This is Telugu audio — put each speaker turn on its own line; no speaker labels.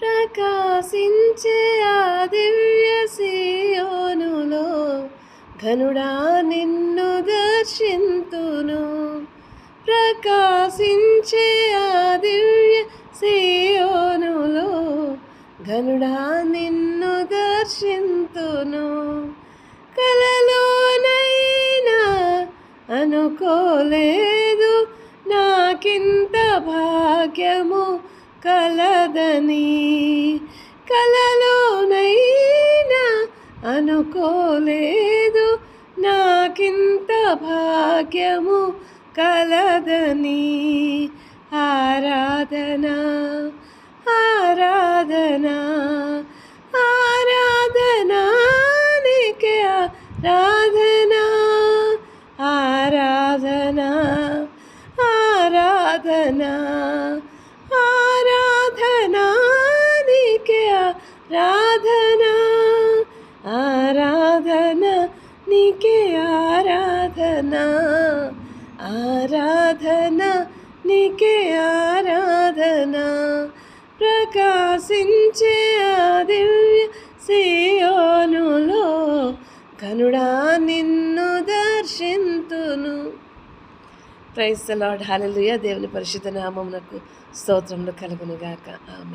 ప్రకాశించే ఆ దివ్య సియోనులో ఘనుడా నిన్ను దర్శింతును. ప్రకాశించే ఆ దివ్య సియోనులో ఘనుడా నిన్ను దర్శింతును. కలలోనైనా అనుకోలేదు నాకింత భాగ్యము కలదని కలలోనైనా అనుకోలేదు. నాకింత భాగ్యము కలదని ఆరాధన ఆరాధన ఆరాధనానికి ఆరాధన ఆరాధన ఆరాధన. రాధనా ఆరాధన నీకే ఆరాధన. ఆరాధన నీకే ఆరాధన. ప్రకాశించే ఆ దివ్య సియోనులో కనుడా నిన్ను దర్శింతును. ప్రైస్ లార్డ్ హాలెలుయ దేవుని పరిశుద్ధ నామమునకు స్తోత్రములు కలుగునుగాక. ఆమె